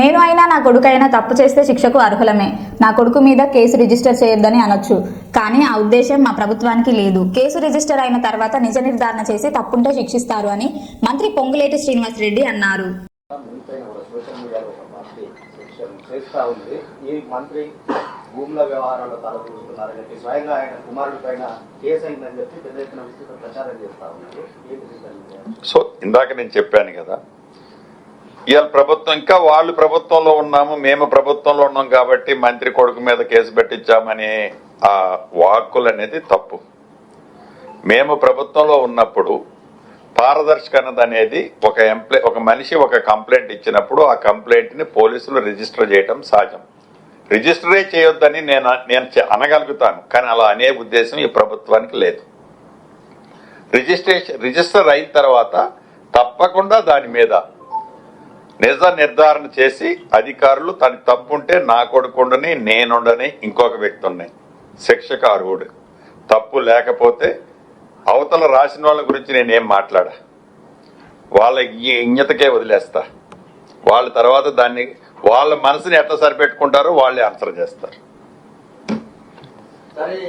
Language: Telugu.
నేను అయినా నా కొడుకైనా తప్పు చేస్తే శిక్షకు అర్హులమే. నా కొడుకు మీద కేసు రిజిస్టర్ చేయొద్దని అనొచ్చు. కానీ ఆ ఉద్దేశం మా ప్రభుత్వానికి లేదు. కేసు రిజిస్టర్ అయిన తర్వాత నిజ నిర్ధారణ చేసి తప్పుంటే శిక్షిస్తారు అని మంత్రి పొంగులేటి శ్రీనివాస్ రెడ్డి అన్నారు. ముందుపైన కూడా సోషల్ మీడియాలో ఒక మంత్రి శిక్షణ చేస్తా ఉంది ఈ మంత్రి భూముల వ్యవహారాల్లో తలదూస్తున్నారని చెప్పి స్వయంగా ఆయన కుమారుడి పైన కేసు అయిందని చెప్పి పెద్ద ఎత్తున విస్తృత ప్రచారం చేస్తా ఉన్నారు. ఏంటి దీని సో ఇందాక నేను చెప్పాను కదా ఇవాళ ప్రభుత్వం ఇంకా వాళ్ళు ప్రభుత్వంలో ఉన్నాము మేము ప్రభుత్వంలో ఉన్నాం కాబట్టి మంత్రి కొడుకు మీద కేసు పెట్టించామనే ఆ వాక్కులు అనేది తప్పు. మేము ప్రభుత్వంలో ఉన్నప్పుడు పారదర్శకత అనేది ఒక ఎంప్లాయ్ ఒక మనిషి ఒక కంప్లైంట్ ఇచ్చినప్పుడు ఆ కంప్లైంట్ని పోలీసులు రిజిస్టర్ చేయడం సహజం. రిజిస్టరే చేయొద్దని నేను నేను చె- అనగలుగుతాను కానీ అలా అనే ఉద్దేశం ఈ ప్రభుత్వానికి లేదు. రిజిస్ట్రేషన్ రిజిస్టర్ అయిన తర్వాత తప్పకుండా దాని మీద నిజ నిర్ధారణ చేసి అధికారులు తన తప్పుంటే నా కొడుకుండని నేనుండని ఇంకొక వ్యక్తి ఉన్నాయి. శిక్షకు అర్హుడు తప్పు లేకపోతే అవతల రాసిన వాళ్ళ గురించి నేనేం మాట్లాడా? వాళ్ళ ఈ ఇజ్ఞతకే వదిలేస్తా. వాళ్ళ తర్వాత దాన్ని వాళ్ళ మనసుని ఎట్లా సరిపెట్టుకుంటారో వాళ్ళే ఆన్సర్ చేస్తారు. సరే.